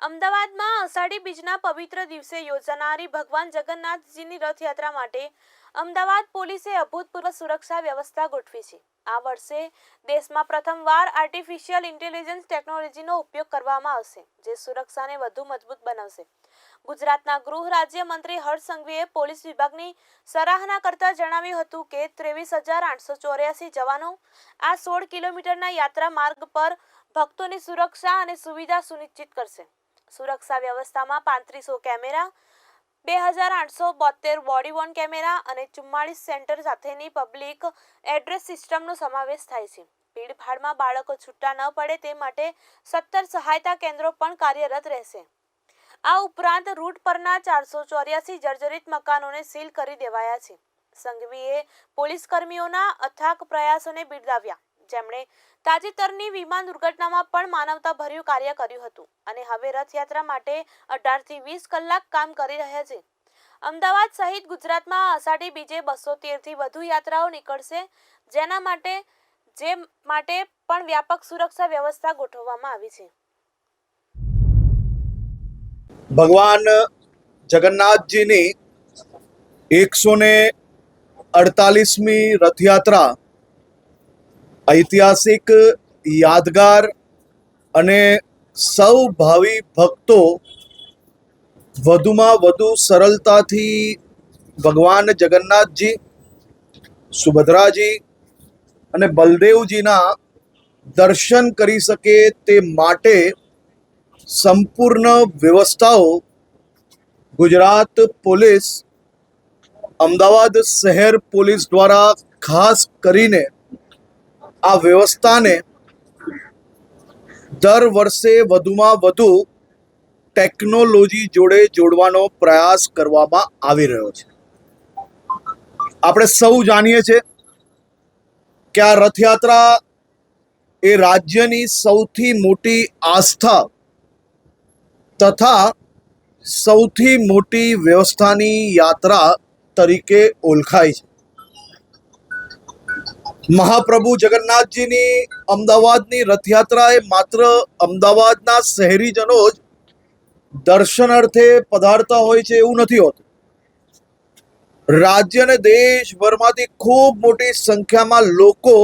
અમદાવાદમાં અષાઢી બીજના પવિત્ર દિવસે યોજાનારી ભગવાન જગન્નાથજીની રથયાત્રા માટે અમદાવાદ પોલીસે અભૂતપૂર્વ સુરક્ષા વ્યવસ્થા ગોઠવી છે. આ વર્ષે દેશમાં પ્રથમવાર આર્ટિફિશિયલ ઇન્ટેલિજન્સ ટેકનોલોજીનો ઉપયોગ કરવામાં આવશે, જે સુરક્ષાને વધુ મજબૂત બનાવશે. ગુજરાતના ગૃહ રાજ્યમંત્રી હર્ષ સંઘવીએ પોલીસ વિભાગની સરાહના કરતા જણાવ્યું હતું કે ત્રેવીસ હજાર આઠસો ચોર્યાસી જવાનો આ સોળ કિલોમીટરના યાત્રા માર્ગ પર ભક્તોની સુરક્ષા અને સુવિધા સુનિશ્ચિત કરશે. સુરક્ષા વ્યવસ્થામાં પાંત્રીસો કેમેરા, બે હજાર આઠસો બોતેર બોડી વોર્ન કેમેરા અને ચુમ્માળીસ સેન્ટર સાથેની પબ્લિક એડ્રેસ સિસ્ટમનો સમાવેશ થાય છે. ભીડભાડમાં બાળકો છૂટા ન પડે તે માટે સત્તર સહાયતા કેન્દ્રો પણ કાર્યરત રહેશે. આ ઉપરાંત રૂટ પરના ચારસો ચોર્યાસી જર્જરિત મકાનોને સીલ કરી દેવાયા છે. સંઘવીએ પોલીસ કર્મીઓના અથાક પ્રયાસોને બિરદાવ્યા. જેમણે તાજેતરની વિમાન દુર્ઘટનામાં પણ માનવતાભર્યું કાર્ય કર્યું હતું અને હવે રથયાત્રા માટે અઢારથી વીસ કલાક કામ કરી રહ્યા છે. અમદાવાદ સહિત ગુજરાતમાં અષાઢી બીજે બસો તેરથી વધુ યાત્રાઓ નીકળશે, જેના માટે, જે માટે પણ વ્યાપક સુરક્ષા વ્યવસ્થા ગોઠવવામાં આવી છે. ભગવાન જગન્નાથજીની એકસો ને અડતાલીસમી રથયાત્રા ઐતિહાસિક યાદગાર અને સૌ ભાવિ ભક્તો વધુમાં વધુ સરળતાથી ભગવાન જગન્નાથજી, સુભદ્રાજી અને બલદેવજીના દર્શન કરી શકે તે માટે સંપૂર્ણ વ્યવસ્થાઓ ગુજરાત પોલીસ, અમદાવાદ શહેર પોલીસ દ્વારા ખાસ કરીને આ વ્યવસ્થાને દર વર્ષે વધુમાં વધુ ટેકનોલોજી જોડે જોડવાનો પ્રયાસ કરવામાં આવી રહ્યો છે. આપણે સૌ જાણીએ છીએ કે આ રથયાત્રા એ રાજ્યની સૌથી મોટી આસ્થા તથા સૌથી મોટી વ્યવસ્થાની યાત્રા તરીકે ઓળખાય છે. મહાપ્રભુ જગન્નાથજીની અમદાવાદની રથયાત્રા એ માત્ર અમદાવાદના શહેરીજનો જ દર્શનાર્થે પધારતા હોય છે એવું નથી હોતું. રાજ્ય અને દેશભરમાંથી ખૂબ મોટી સંખ્યામાં લોકો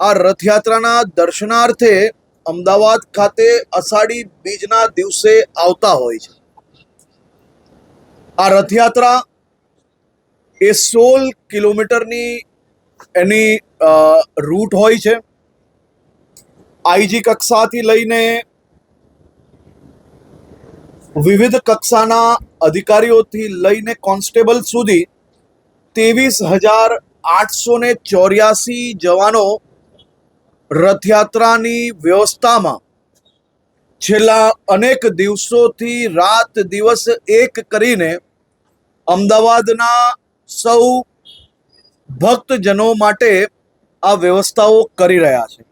આ રથયાત્રાના દર્શનાર્થે અમદાવાદ ખાતે અષાઢી બીજના દિવસે આવતા હોય છે. આ રથયાત્રા એ સોળ કિલોમીટરની એની રૂટ હોય છે. આઈજી કક્ષાથી લઈને વિવિધ કક્ષાના અધિકારીઓથી લઈને કોન્સ્ટેબલ સુધી ત્રેવીસ હજાર આઠસો ને ચોર્યાસી જવાનો રથયાત્રાની વ્યવસ્થામાં છેલ્લા અનેક દિવસોથી રાત દિવસ એક કરીને અમદાવાદના સૌ ભક્તજનો માટે આ વ્યવસ્થાઓ કરી રહ્યા છે.